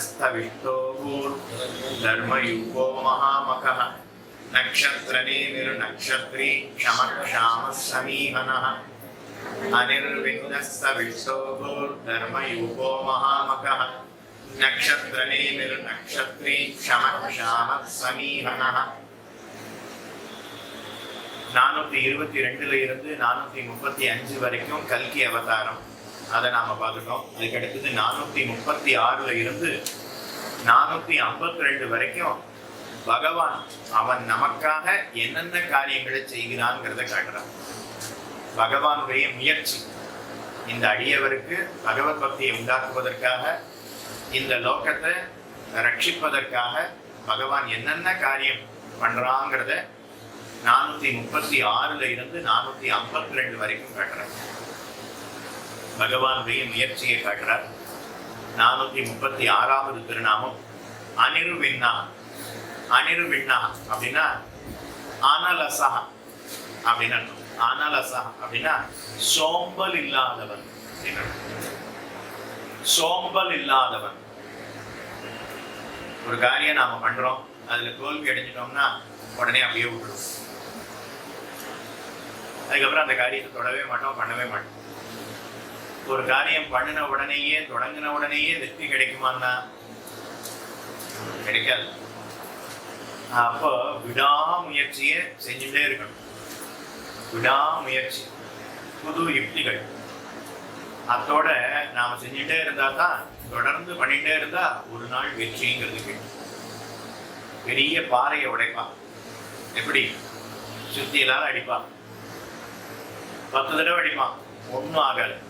அனிர்விண்ணஸ்த விஷ்டோபூர் தர்மயுகோ மகாமகः நக்ஷத்ரநேமிரு நக்ஷத்ரி க்ஷமக்ஷாம சமீஹனः அனிர்விண்ணஸ்த விஷ்டோபூர் தர்மயுகோ மகாமகः நக்ஷத்ரநேமிரு நக்ஷத்ரி க்ஷமக்ஷாம சமீஹனः நானூத்தி இருபத்தி ரெண்டுல இருந்து நானூத்தி முப்பத்தி அஞ்சு வரைக்கும் கல்கி அவதாரம் அதை நாம பார்த்துட்டோம் அதுக்கடுத்தது நானூற்றி நானூத்தி முப்பத்தி ஆறுல இருந்து நானூத்தி ஐம்பத்தி ரெண்டு வரைக்கும் பகவான் அவன் நமக்காக என்னென்ன காரியங்களை செய்கிறான்ங்கிறத காட்டுறான். பகவானுடைய முயற்சி. இந்த அடியவருக்கு பகவத் பக்தியை உண்டாக்குவதற்காக இந்த லோகத்தை ரட்சிப்பதற்காக பகவான் என்னென்ன காரியம் பண்றாங்கிறத நானூத்தி முப்பத்தி ஆறுல இருந்து நானூத்தி ஐம்பத்தி ரெண்டு வரைக்கும் காட்டுறார் பகவானுடைய முயற்சியை காட்டுறார் நானூத்தி முப்பத்தி ஆறாவது திருநாமம் அனிருவிண்ணா அனிருவிண்ணா அப்படின்னா ஆனலசா அப்படின்னு அர்த்தம். ஆனலசா அப்படின்னா சோம்பல் இல்லாதவன் அப்படின்னு சோம்பல் இல்லாதவன் ஒரு காரியம் நாம பண்றோம் அதுல தோல்வி அடைஞ்சிட்டோம்னா உடனே அப்படியே விட்டுருவோம் அதுக்கப்புறம் அந்த காரியத்தை தொடவே மாட்டோம் பண்ணவே மாட்டோம். ஒரு காரியம் பண்ணின உடனேயே தொடங்கின உடனேயே வெற்றி கிடைக்குமான்னா? கிடைக்காது. அப்போ விடாமுயற்சியை செஞ்சுட்டே இருக்கணும். விடாமுயற்சி. புது யுக்திகள். அதோட நாம செஞ்சுட்டே இருந்தா தான் தொடர்ந்து பண்ணிகிட்டே இருந்தா ஒரு நாள் வெற்றிங்கிறது கிடைக்கும். பெரிய பாறையை உடைப்பான். எப்படி? சுத்தியெல்லாம் அடிப்பான். பத்து தடவை அடிப்பான். ஒன்றும் ஆகாது.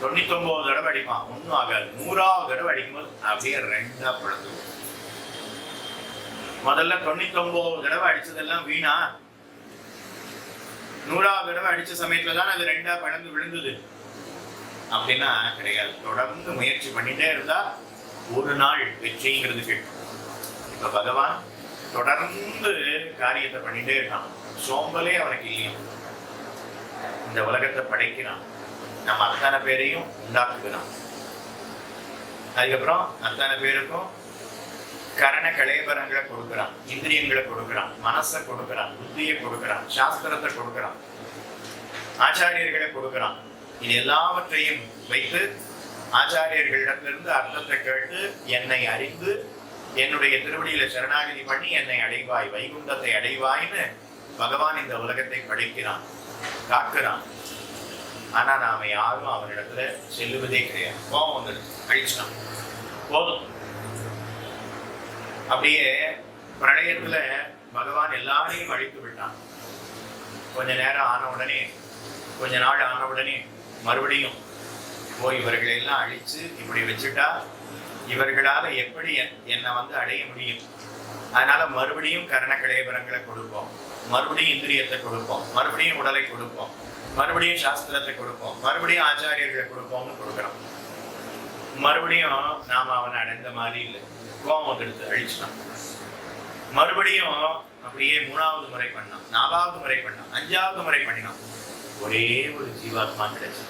தொண்ணூத்தொன்பது தடவை அடிப்பான். ஒன்றும் ஆகாது. நூறாவது தடவை அடிக்கும்போது அப்படியே ரெண்டா பிளந்து முதல்ல தொண்ணூத்தொன்பது தடவை அடிச்சதெல்லாம் வீணா? நூறாவது தடவை அடிச்ச சமயத்துல தான் அது ரெண்டா பிளந்து விழுந்தது. அப்படின்னா கிடையாது. தொடர்ந்து முயற்சி பண்ணிட்டே இருந்தா ஒரு நாள் வெற்றிங்கிறது கேட்கும். இப்ப பகவான் தொடர்ந்து காரியத்தை பண்ணிட்டே இருக்கான். சோம்பலே அவனுக்கு இல்லையா. இந்த உலகத்தை படைக்கிறான். நம்ம அத்தனை பேரையும் உண்டாக்குகிறான் அதுக்கப்புறம் அத்தனை பேருக்கும் கரண கலேபரங்களை கொடுக்குறான் இந்திரியங்களை கொடுக்குறான் மனசை கொடுக்குறான் புத்தியை கொடுக்குறான் சாஸ்திரத்தை கொடுக்குறான் ஆச்சாரியர்களை கொடுக்குறான் இது எல்லாவற்றையும் வைத்து ஆச்சாரியர்களிடத்திலிருந்து அர்த்தத்தை கேட்டு என்னை அறிந்து என்னுடைய திருவடியில சரணாகதி பண்ணி என்னை அடைவாய் வைகுண்டத்தை அடைவாய்னு பகவான் இந்த உலகத்தை படைக்கிறான் காக்குறான். ஆனா நாம யாரும் அவனிடத்துல செல்லுவதே கிடையாது. கோபம் வந்துடுச்சு அழிச்சிட்டான் போதும். அப்படியே பிரளயத்தில் பகவான் எல்லாரையும் அழித்து விட்டான். கொஞ்ச நேரம் ஆன உடனே கொஞ்ச நாள் ஆன உடனே மறுபடியும் போய் இவர்களை எல்லாம் அழிச்சு இப்படி வச்சுட்டா இவர்களால எப்படி என்- என்னை வந்து அடைய முடியும்? அதனால மறுபடியும் கரண கலேபரங்களை கொடுப்போம். மறுபடியும் இந்திரியத்தை கொடுப்போம். மறுபடியும் உடலை கொடுப்போம். மறுபடியும் சாஸ்திரத்தை கொடுப்போம். மறுபடியும் ஆச்சாரியர்களை கொடுப்போம்னு கொடுக்குறோம். மறுபடியும் நாம அவனை அடைந்த மாதிரி இல்லை. கோபம் எடுத்து அழிச்சிட்டான் மறுபடியும் அப்படியே மூணாவது முறை பண்ணான் நாலாவது முறை பண்ணான் அஞ்சாவது முறை பண்ணினான் ஒரே ஒரு ஜீவாத்மா கிடைச்சு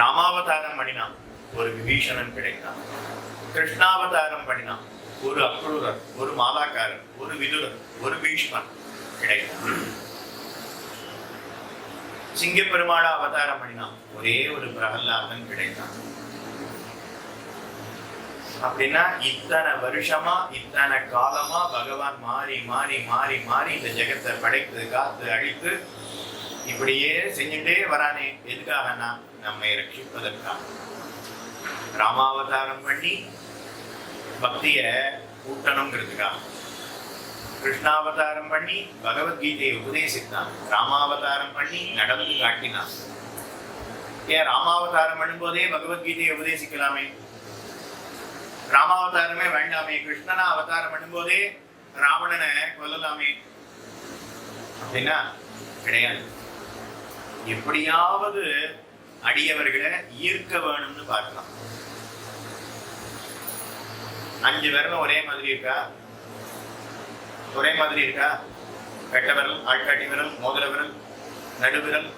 ராமாவதாரம் பண்ணினான். ஒரு விபீஷணன் கிடைத்தான். கிருஷ்ணாவதாரம் பண்ணினான். ஒரு அக்ரூரர் ஒரு மாலாக்காரர் ஒரு விதுரர் ஒரு பீஷ்மன் கிடைக்கும். சிங்கப்பெருமாளா அவதாரம் பண்ணினான். ஒரே ஒரு பிரகல்லாதன் கிடைத்தான். அப்படின்னா இத்தனை வருஷமா இத்தனை காலமா பகவான் மாறி மாறி மாறி மாறி இந்த ஜெகத்தை படைத்து காத்து அழித்து இப்படியே செஞ்சுட்டே வரானே. எதுக்காகனா நம்மை ரட்சிப்பதற்காக. ராமாவதாரம் பண்ணி பக்தியை கூட்டணுங்கிறதுக்காக கிருஷ்ணாவதாரம் பண்ணி பகவத்கீதையை உபதேசித்தான். ராமாவதாரம் பண்ணி நடந்து காட்டினான். ஏன் ராமாவதாரம் பண்ணும்போதே பகவத்கீதையை உபதேசிக்கலாமே? ராமாவதாரமே வேண்டாமே. கிருஷ்ணனா அவதாரம் பண்ணும்போதே ராவணனை கொல்லலாமே. அப்படின்னா கிடையாது. எப்படியாவது அடியவர்களை ஈர்க்க வேணும்னு பார்க்கலாம். அஞ்சு விரலும் ஒரே மாதிரி இருக்கா? ஒரே மாதிரி இருக்கா? வெட்ட விரல் ஆட்காட்டி விரல் மோதிர விரல் நடுவிரல்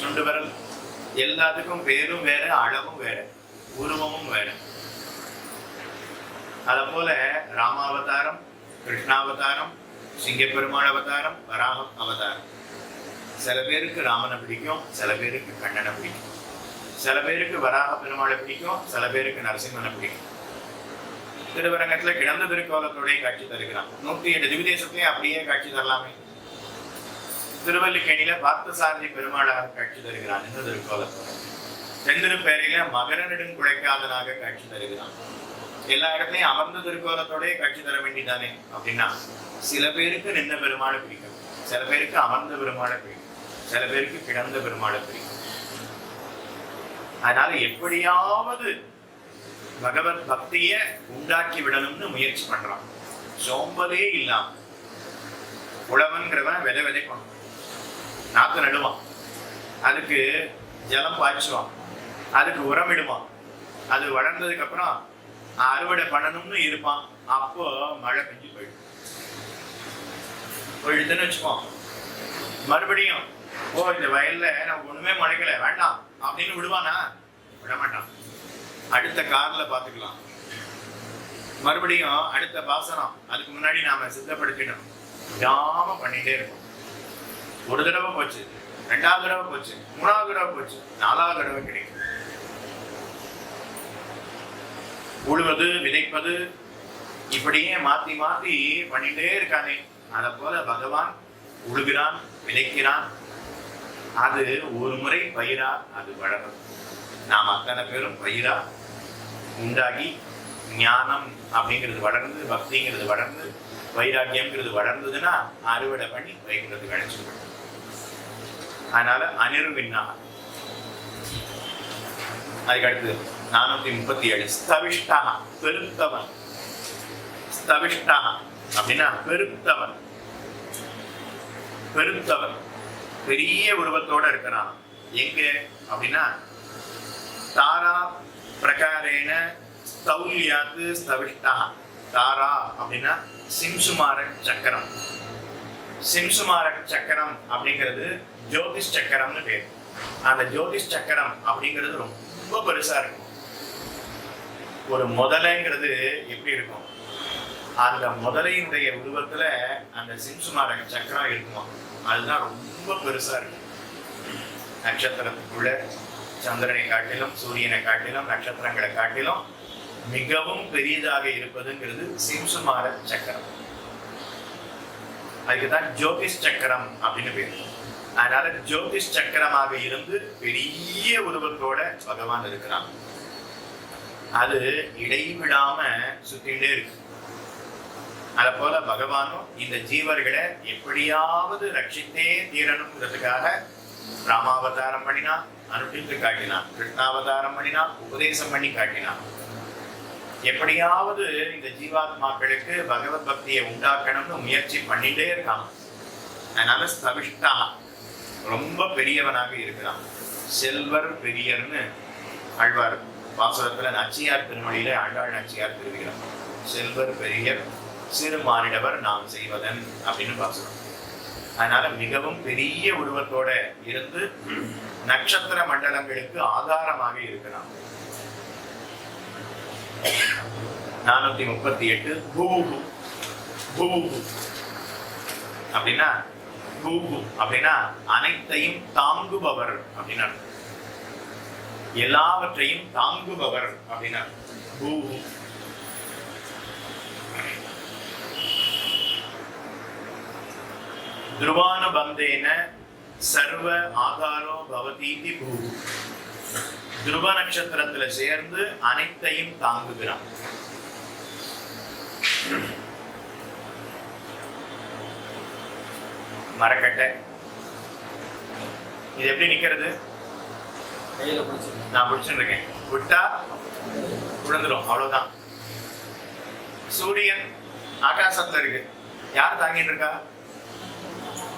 சுண்டு விரல் எல்லாத்துக்கும் பேரும் வேற அளவும் வேற உருவமும் வேற. அதை போல ராமாவதாரம் கிருஷ்ணாவதாரம் சிங்கப்பெருமாள் அவதாரம் வராகம் அவதாரம். சில பேருக்கு ராமனை பிடிக்கும் சில பேருக்கு கண்ணனை பிடிக்கும். சில பேருக்கு வராக பெருமாளை பிடிக்கும் சில பேருக்கு நரசிம்மனை பிடிக்கும். திருவரங்கத்துல கிடந்த திருக்கோலத்தோடய காட்சி தருகிறான். நூற்றி எட்டு திவிதேசத்தையும் அப்படியே காட்சி தரலாமே. திருவல்லிக்கேணியில பார்த்தசாரதி பெருமாளாக காட்சி தருகிறான் இந்த திருக்கோலத்தோட தென்திருப்பேரையில மகர நெடுங்குழைக்காதனாக காட்சி தருகிறான். எல்லா இடத்துலயும் அமர்ந்த திருக்கோலத்தோடய காட்சி தர வேண்டியதானே அப்படின்னா சில பேருக்கு நின்ன பெருமாளை பிடிக்கும். சில பேருக்கு அமர்ந்த பெருமாளை பிடிக்கும். சில பேருக்கு கிடந்த பெருமாளை பிடிக்கும். அதனால எப்படியாவது பகவத் பக்திய உண்டாக்கி விடணும்னு முயற்சி பண்றான். சோம்பலே இல்லாம. உழவன்கிறவன் விதை விதைக்கணும் நாத்து நடுவான். அதுக்கு ஜலம் பாய்ச்சுவான். அதுக்கு உரமிடுவான். அது வளர்ந்ததுக்கு அப்புறம் அறுவடை பண்ணணும்னு இருப்பான். அப்போ மழை பெஞ்சு போயிடும். போயிடுதுன்னு வச்சுப்போம் மறுபடியும் ஓ இந்த வயல்ல நமக்கு ஒண்ணுமே முளைக்கல. வேண்டாம். அப்படின்னு விடுவானா? விட மாட்டான் அடுத்த கார்ல பாத்துக்கலாம். மறுபடியும் அடுத்த பாசனம். அதுக்கு முன்னாடி நாம சித்தப்படுத்திடணும். விடாம பண்ணிட்டே இருக்கோம் ஒரு தடவை போச்சு ரெண்டாவது தடவை போச்சு மூணாவது தடவை போச்சு நாலாவது தடவை கிடைக்கும். உழுவது விதைப்பது இப்படியே மாத்தி மாத்தி பண்ணிட்டே இருக்கானே. அத போல பகவான் உழுகிறான் விதைக்கிறான். அது ஒரு முறை பயிரா அது வளரும். நாம் அத்தனை பேரும் பயிரா உண்டாகி ஞானம் அப்படிங்கிறது வளர்ந்து பக்திங்கிறது வளர்ந்து வைராக்கியம்ங்கிறது வளர்ந்ததுன்னா அறுவடை பண்ணி வைக்கிறது கிடைச்சிடும் அதனால அனிர்வின்னா. அதுக்கு அடுத்து நானூத்தி முப்பத்தி ஏழு. ஸ்தவிஷ்டா பெருத்தவன் ஸ்தவிஷ்டா அப்படின்னா பெருத்தவன் பெருத்தவன் பெரிய உருவத்தோட இருக்கிறான். எங்க அப்படின்னா தாரா பிரகாரேன ஸ்தௌல்யாத்து ஸ்தவிஷ்டா தாரா அப்படின்னா சிம்சுமார சக்கரம். சிம்சுமார சக்கரம் அப்படிங்கிறது ஜோதிஷ் சக்கரம்னு பேர். அந்த ஜோதிஷ் சக்கரம் அப்படிங்கிறது ரொம்ப பெருசா இருக்கும். ஒரு முதலைங்கிறது எப்படி இருக்கும்? அந்த முதலையினுடைய உருவத்துல அந்த சிம்சுமாரக சக்கரம் இருக்குமா? அதுதான் ரொம்ப பெருசா இருக்கும் நட்சத்திரத்துக்குள்ள சந்திரனை காட்டிலும் சூரியனை காட்டிலும் நட்சத்திரங்களை காட்டிலும் மிகவும் பெரியதாக இருப்பதுங்கிறது சிம்சுமார சக்கரம். அதுக்குதான் ஜோதிஷ் சக்கரம் அப்படின்னு பேர். அதனால ஜோதிஷ் சக்கரமாக இருந்து பெரிய உருவத்தோட பகவான் இருக்கிறான். அது இடைவிடாம சுத்திட்டே இருக்கு. அத போல பகவானும் இந்த ஜீவர்களை எப்படியாவது ரட்சித்தே தீரணுங்கிறதுக்காக ராமாவதாரம் பண்ணினான் அனுப்பித்து காட்டினான் கிருஷ்ணாவதாரம் பண்ணினான் உபதேசம் பண்ணி காட்டினான் எப்படியாவது இந்த ஜீவாத்மாக்களுக்கு பகவத் பக்தியை உண்டாக்கணும்னு முயற்சி பண்ணிட்டே இருக்கான். அதனால ஸ்தவிஷ்டா. ரொம்ப பெரியவனாக இருக்கிறான். செல்வர் பெரியர்னு ஆழ்வார் பாசுரத்துல நச்சியார் திருமொழியில ஆண்டாள் நச்சியார் திருவிகிறார் செல்வர் பெரியர் சிறு மானிடவர் நாம் செய்வதன் அப்படின்னு பாசுரம் அதனால மிகவும் பெரிய உருவத்தோட இருந்து நட்சத்திர மண்டலங்களுக்கு ஆதாரமாக இருக்கலாம். நானூத்தி முப்பத்தி எட்டு பூபு பூபு அப்படின்னா பூபு அப்படின்னா அனைத்தையும் தாங்குபவர் அப்படின்னா எல்லாவற்றையும் தாங்குபவர் அப்படின்னா பூபு துருவானுபந்தேன சர்வ ஆகாரோ பவதீதி பூபு துருவ நட்சத்திரத்துல சேர்ந்து அனைத்தையும் தாங்குகிறான்। மரக்கட்டை. இது எப்படி நிக்கிறது? பிடிச்சிருக்கேன் நான் பிடிச்சிட்டு இருக்கேன் விட்டா விழுந்துரும் அவ்வளவுதான். சூரியன் ஆகாசத்துல இருக்கு. யார் தாங்கிட்டு இருக்கா?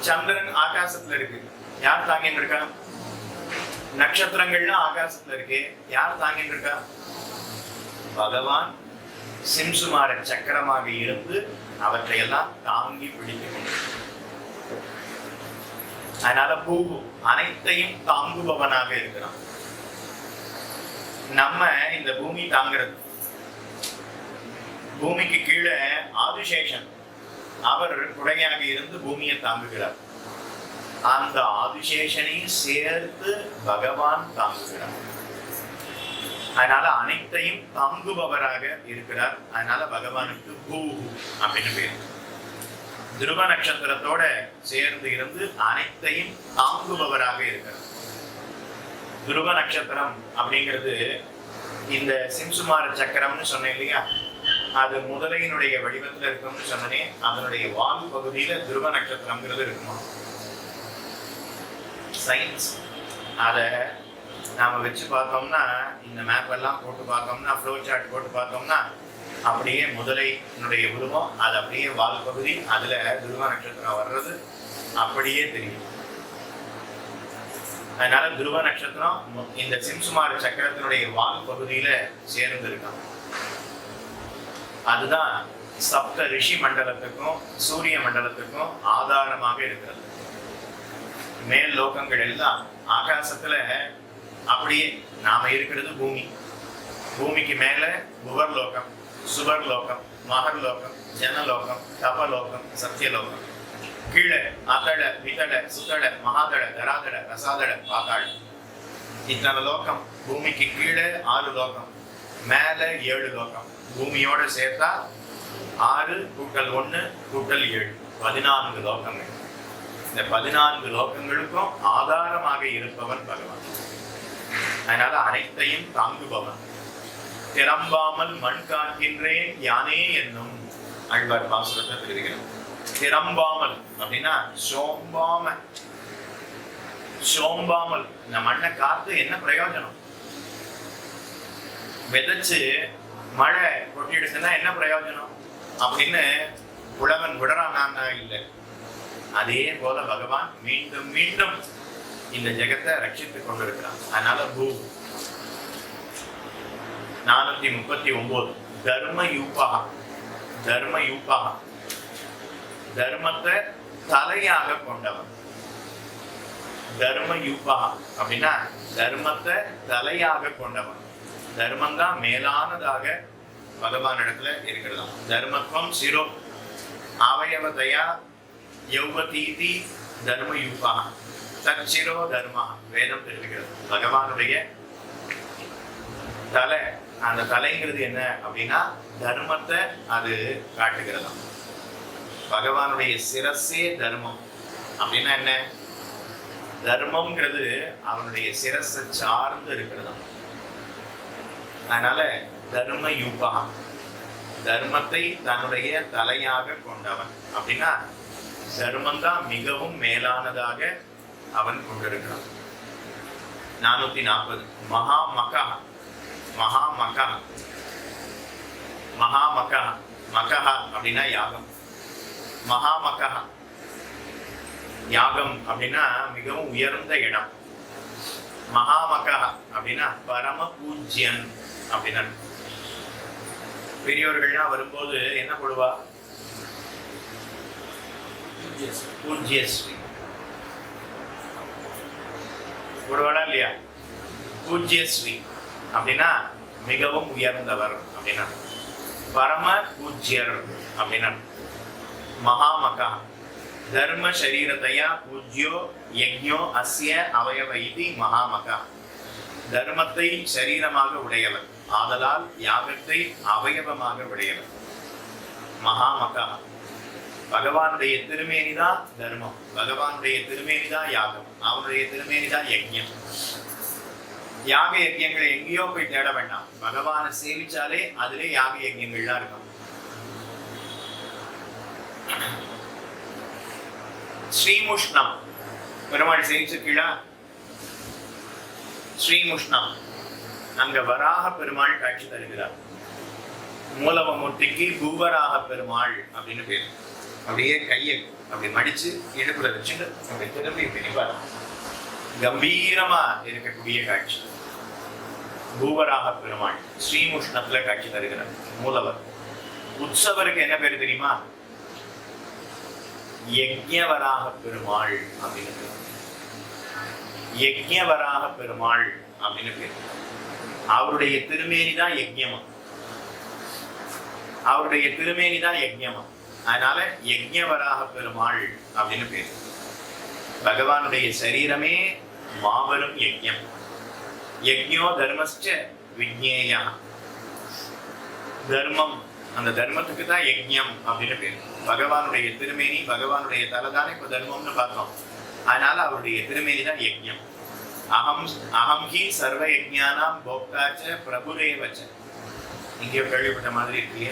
சந்திரன் ஆகாசத்துல இருக்கு. யார் தாங்கிட்டு இருக்கா? நட்சத்திரங்கள்லாம் ஆகாசத்துல இருக்கு. யார் தாங்கிட்டு இருக்கா? பகவான் சிம்சுமார சக்கரமாக இருந்து அவற்றையெல்லாம் தாங்கி பிடிக்க அதனால பூகு அனைத்தையும் தாங்குபவனாக இருக்கிறான். நம்ம இந்த பூமி தாங்கிறது. பூமிக்கு கீழே ஆதிசேஷன் அவர் குடையாக இருந்து பூமியை தாங்குகிறார். அந்த ஆதிசேஷனையும் சேர்த்து பகவான் தாங்குகிறார். அதனால அனைத்தையும் தாங்குபவராக இருக்கிறார். அதனால பகவானுக்கு பூ அப்படின்னு பேர். துருவ நட்சத்திரத்தோட சேர்ந்து இருந்து அனைத்தையும் தாங்குபவராக இருக்கிறார். துருவ நட்சத்திரம் அப்படிங்கிறது இந்த சிம்சுமார சக்கரம்னு சொன்னேன் இல்லையா? அது முதலையினுடைய வடிவத்தில் இருக்கும்னு சொன்னனே அதனுடைய வால் பகுதியில துருவ நட்சத்திரம்ங்கிறது இருக்குமா? சயின்ஸ் அதை நாம வச்சு பார்த்தோம்னா இந்த மேப் எல்லாம் போட்டு பார்த்தோம்னா ஃப்ளோ சார்ட் போட்டு பார்த்தோம்னா அப்படியே முதலையினுடைய உருவம் அது அப்படியே வால் பகுதி அதுல துருவ நட்சத்திரம் வர்றது அப்படியே தெரியும். அதனால துருவ நட்சத்திரம் இந்த சிம்சுமார் சக்கரத்தினுடைய வால் பகுதியில சேர்ந்து இருக்கான் அதுதான் சப்த ரிஷி மண்டலத்துக்கும் சூரிய மண்டலத்துக்கும் ஆதாரமாக இருக்கிறது. மேல் லோகங்கள் எல்லாம் ஆகாசத்துல அப்படியே நாம இருக்கிறது பூமி. பூமிக்கு மேல புவர்லோகம் லோகம் மகர்லோகம் லோகம் மகர் லோகம் ஜனலோகம் தபலோகம் சத்தியலோகம் கீழே அதட விதட சுதட மகாதட தராதட ரசாதட பாதாள இத்தனை லோகம் பூமிக்கு கீழே ஆறு லோகம் மேல ஏழு லோகம். பூமியோட சேர்த்தா ஆறு கூட்டல் ஒண்ணு கூட்டல் ஏழு. பதினான்கு லோகங்கள். இந்த பதினான்கு லோகங்களுக்கும் ஆதாரமாக இருப்பவன் பகவான். அதனால அனைத்தையும் தாங்குபவன். திறம்பாமல் மண் காக்கின்றேன் யானே என்னும் அழ்வார் பாசுரத்தை தெரிவிக்கிறோம் திறம்பாமல் அப்படின்னா சோம்பாம சோம்பாமல். இந்த மண்ணை காத்து என்ன பிரயோஜனம்? விதைச்சு மழை கொட்டிடுச்சுன்னா என்ன பிரயோஜனம்? அப்படின்னு உழவன் விடறானா இல்லை. அதே போல பகவான் மீண்டும் மீண்டும் இந்த ஜெகத்தை ரட்சித்து கொண்டிருக்கிறான். அதனால பூ. நானூத்தி முப்பத்தி ஒன்பது தர்ம யூபா தர்ம யூபா தர்மத்தை தலையாக கொண்டவன். தர்ம யூபா அப்படின்னா தர்மத்தை தலையாக கொண்டவன். தர்மம் தான் மேலானதாக பகவான் இடத்துல இருக்கிறதாம். தர்மத்துவம் சிரோ. அவயவதையா யௌவதீதி தர்ம யூபா தற்சிரோ தர்மா. வேதம் தெரிவிக்கிறது. பகவானுடைய தலை அந்த தலைங்கிறது என்ன அப்படின்னா தர்மத்தை அது காட்டுகிறதாம். பகவானுடைய சிரஸே தர்மம். அப்படின்னா என்ன? தர்மம்ங்கிறது அவனுடைய சிரஸை சார்ந்து இருக்கிறதாம். அதனால தர்ம யூபா தர்மத்தை தன்னுடைய தலையாக கொண்டவன். அப்படின்னா தர்மந்தான் மிகவும் மேலானதாக அவன் கொண்டிருக்கிறான். நானூத்தி நாற்பது மகா மகா. மகா மகா. மகா மகா. மகா அப்படின்னா யாகம். மகா மகா. யாகம் அப்படின்னா மிகவும் உயர்ந்த இடம். மகாமகா அப்படின்னா பரம பூஜ்யன். அப்படின்னா பெரியவர்கள்லாம் வரும்போது என்ன போடுவா? பூஜ்யஸ்ரீ போடுவாடா இல்லையா? பூஜ்யஸ்ரீ அப்படின்னா மிகவும் உயர்ந்தவர் அப்படின்னா. பரம பூஜ்யர் அப்படின்னா. மகாமகா. தர்ம சரீரத்தையா பூஜ்யோ யஜ்ஞோ அஸ்ய அவயவ இது மகாமகா. தர்மத்தை சரீரமாக உடையவர். ஆதலால் யாகத்தை அவயவமாக உடையவர் மகாமகா பகவானுடைய திருமேனிதான் தர்மம். பகவானுடைய திருமேனிதான் யாகம். அவனுடைய திருமேனிதான் யஜ்யம். யாக யஜ்யங்களை எங்கேயோ போய் தேட வேண்டாம். பகவானை சேவிச்சாலே அதிலே யாக யஜ்யங்கள்லாம் இருக்கும். ஸ்ரீமுஷ்ணம். பெருமாள் சேவிச்சிருக்கீங்களா ஸ்ரீமுஷ்ணம். அங்க வராக பெருமாள் காட்சி தருகிறார். மூலவமூர்த்திக்கு பூவராக பெருமாள் அப்படின்னு பேர். அப்படியே கையை அப்படி மடிச்சு இடுப்புல வச்சுட்டு அப்படி திரும்பி பிரிப்பார் கம்பீரமா இருக்கக்கூடிய காட்சி. பூவராக பெருமாள் ஸ்ரீமுஷ்ணத்துல காட்சி தருகிறார். மூலவர். உற்சவருக்கு என்ன பேர் தெரியுமா? யஜ்யவராக பெருமாள் அப்படின்னு பேர். யஜ்யவராக பெருமாள் அப்படின்னு பேர். அவருடைய திருமேனி தான் யஜ்யமம் அவருடைய திருமேனி தான் யஜ்யமம் அதனால யஜ்ஞவராக பெருமாள் அப்படின்னு பேர். பகவானுடைய சரீரமே மாபெரும் யஜ்யம் யஜ்யோ தர்மஸ்ட விஜ்ஞேயா. தர்மம் அந்த தர்மத்துக்கு தான் யஜ்யம் அப்படின்னு பேர். பகவானுடைய திருமேனி பகவானுடைய தலை தானே இப்போ தர்மம்னு பார்த்தோம். அதனால அவருடைய திருமேனி தான் யஜ்யம் அகம் அகம் ஹி சர்வ யஜானாம் போக்தாச்ச பிரபுரேவச்ச இங்கே கேள்விப்பட்ட மாதிரி இருக்கு.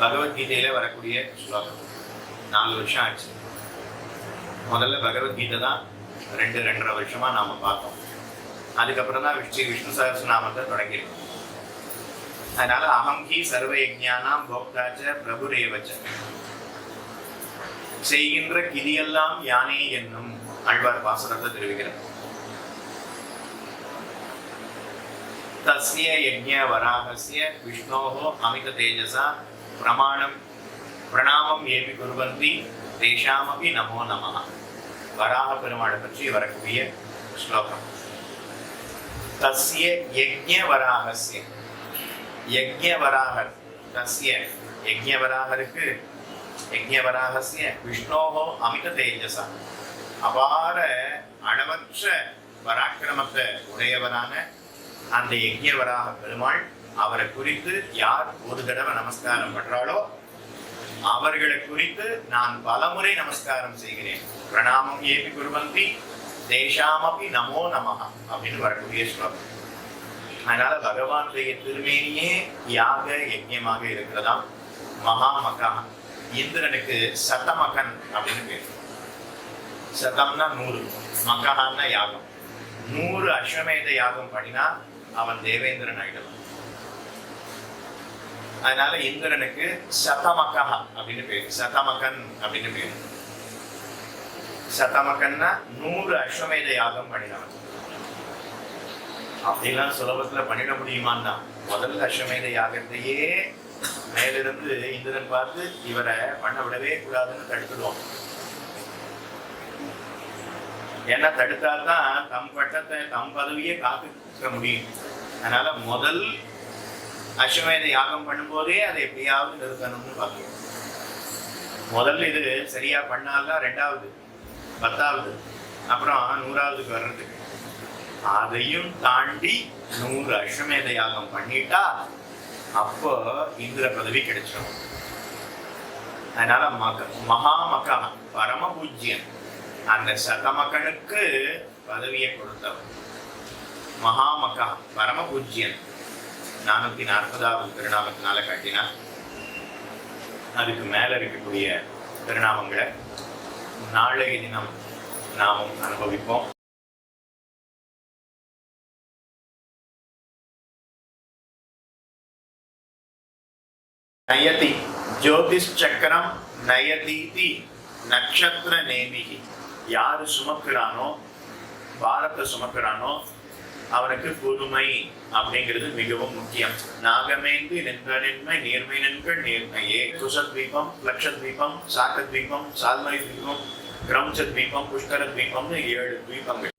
பகவத்கீதையில வரக்கூடிய ஸ்லோகம். நாலு வருஷம் ஆச்சு. முதல்ல பகவத்கீதை தான் ரெண்டு ரெண்டரை வருஷமா நாம பார்த்தோம். அதுக்கப்புறம் தான் விஷ்ணு விஷ்ணு சகஸ்ரநாமத்தை தொடங்கியிருக்கோம். அதனால அகம் ஹி சர்வ யஜானாம் போக்தாச்ச பிரபுரேவச்ச. செய்கின்ற கிதியெல்லாம் யானே என்னும். அன்பார் பாசனத்தை தெரிவிக்கிறேன் தஸ்ய யஜ்ய வராகசிய விஷ்ணோகோ அமித தேஜசா பிரமாணம் பிரணாமம் ஏபி குருவந்தி தேஷாமபி நமோ நம வராக பெருமாளை பற்றி வரக்கூடிய ஸ்லோகம் தஸ்ய யஜ்ய வராகசிய யஜ்ஞ வராகர் தஸ்ய யஜ்ஞ வராகருக்கு யஜ்ஞ வராகஸ்ய விஷ்ணோஹோ அமித தேஜசா அபார அளவற்ற பராக்கிரமத்தை உடையவரான அந்த யஜ்யவராக பெருமாள் அவரை குறித்து யார் ஒரு தடவை நமஸ்காரம் பண்றாளோ அவர்களை குறித்து நான் பலமுறை நமஸ்காரம் செய்கிறேன். பிரணாமம் ஏபி குருவந்தி தேஷாமபி நமோ நமஹ அப்படின்னு வரக்கூடிய ஸ்லோகம். அதனால பகவானுடைய திருமேனியே யாக யஜ்யமாக இருக்கிறதாம். மகாமகா. இந்திரனுக்கு சத்தமகன் அப்படின்னு பேர். சதம்னா நூறு. மக்கஹான்னா யாகம். நூறு அஸ்வமேத யாகம் பண்ணினா அவன் தேவேந்திரன் ஆயிடுவான். அதனால இந்திரனுக்கு சதமகா அப்படின்னு பேரு. சதமகன் அப்படின்னு பேரு. சதமகன்னா நூறு அஸ்வமேத யாகம் பண்ணினவன். அப்படிலாம் சுலபத்துல பண்ணிட முடியுமான்னா முதல்ல அஸ்வமேத யாகத்தையே மேலிருந்து இந்திரன் பார்த்து இவரை பண்ண விடவே கூடாதுன்னு தடுத்துடுவான். ஏன்னா தடுத்தாதான் தம் பட்டத்தை தம் பதவியை காத்துக்க முடியும். அதனால முதல் அஸ்வமேத யாகம் பண்ணும்போதே அதை எப்படியாவது நிறுத்தணும்னு பார்க்கணும். முதல்ல இது சரியா பண்ணால்தான் ரெண்டாவது பத்தாவது அப்புறம் நூறாவதுக்கு வர்றதுக்கு அதையும் தாண்டி நூறு அஸ்வமேத யாகம் பண்ணிட்டா அப்போ இந்திர பதவி கிடைச்சிடும் அதனால மக மகா மகா பரம பூஜ்யன் அந்த சதமகனுக்கு பதவியை கொடுத்தவர். மகாமகா பரம பூஜ்யன் நானூத்தி நாற்பதாவது திருநாமத்தினால காட்டினார். அதுக்கு மேல இருக்கக்கூடிய திருநாமங்களை நாளைய தினம் நாமும் அனுபவிப்போம். நயதி ஜோதிஷ் சக்கரம் நயதீதி நட்சத்திர நேமிகி. யாரு சுமக்கிறானோ பாரத்தை சுமக்கிறானோ அவனுக்கு பொறுமை அப்படிங்கிறது மிகவும் முக்கியம். நாகமேந்து நின்றனின்மை நேர்மை நின்கள் நேர்மையே. குசத்வீபம் லட்சத்வீபம் சாக்கத்வீபம் சால்மை தீபம் கிரௌஞ்ச தீபம் புஷ்கர தீபம்னு ஏழு தீபங்கள்.